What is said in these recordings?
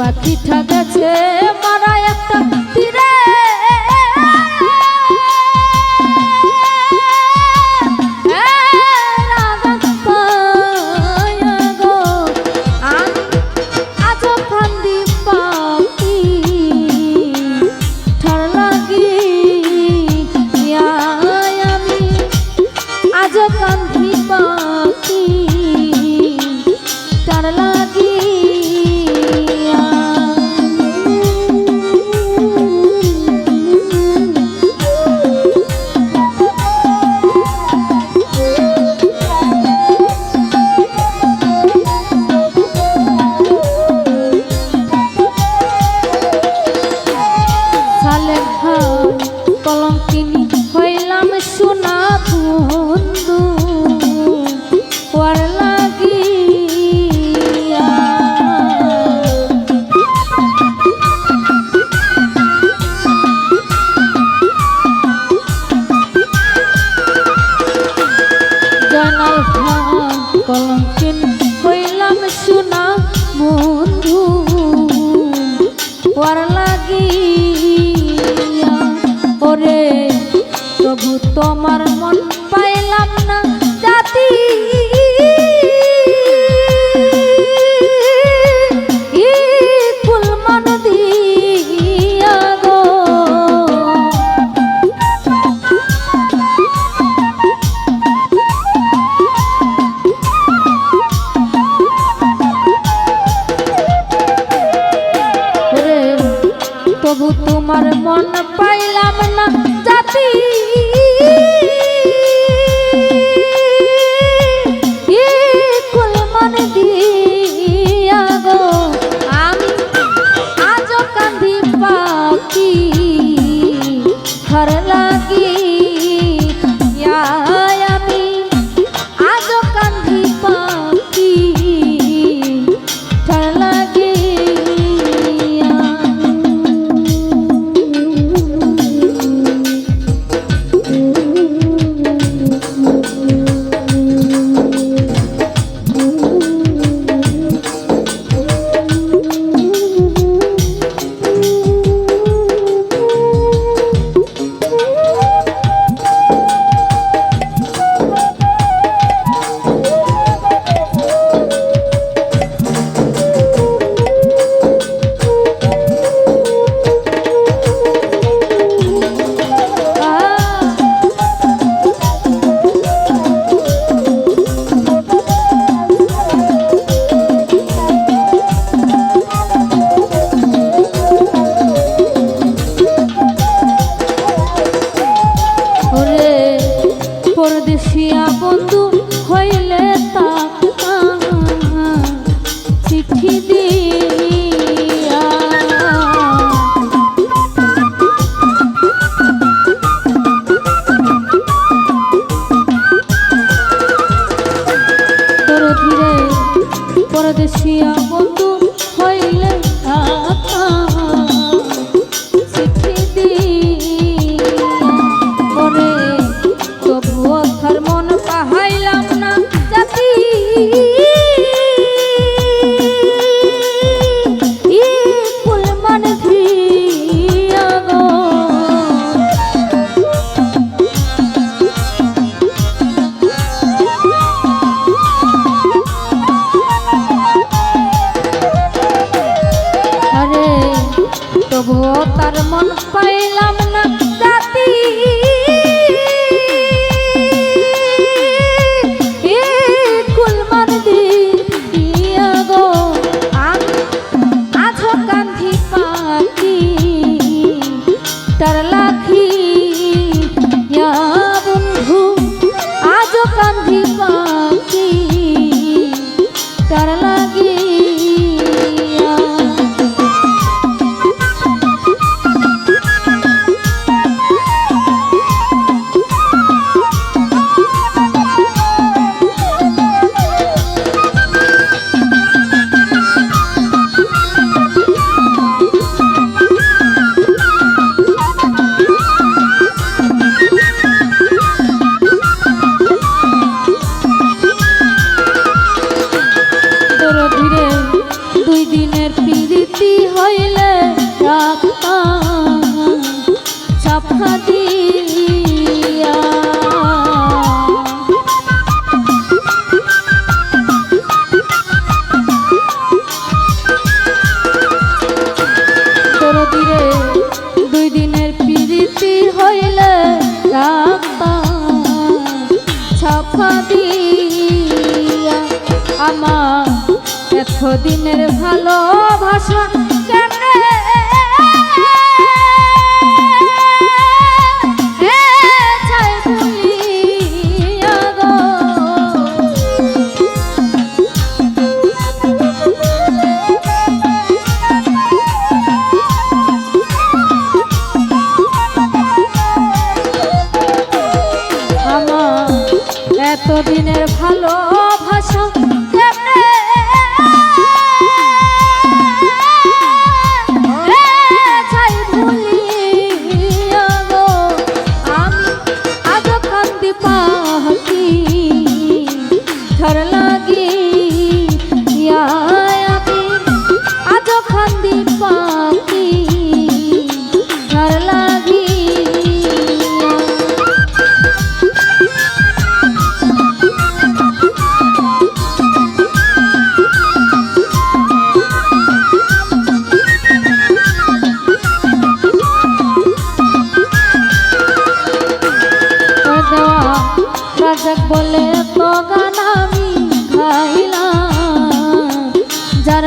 পাখিটা গেছে। কলঙ্কিন হইলাম সোনা বন্ধু। ওর লাগিয়া ওরে প্রভু তোমার মন পাইলাম না জাতি। আমার মন পাইলাম না জাতি। স্বদেশিয়া তার লাখি প্রীতি হইলে রাখতাম চাপা দিয়া এত দিনের ভালোবাসা এতদিনের ভালোবাসা বলে তো গান আমি যার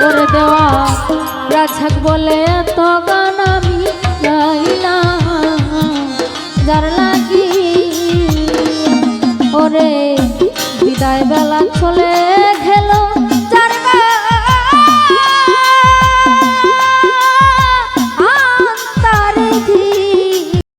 করে দেওয়া রাজাক বলে তো গান আমি যার লাগি ওরে বিদায় বেলা চলে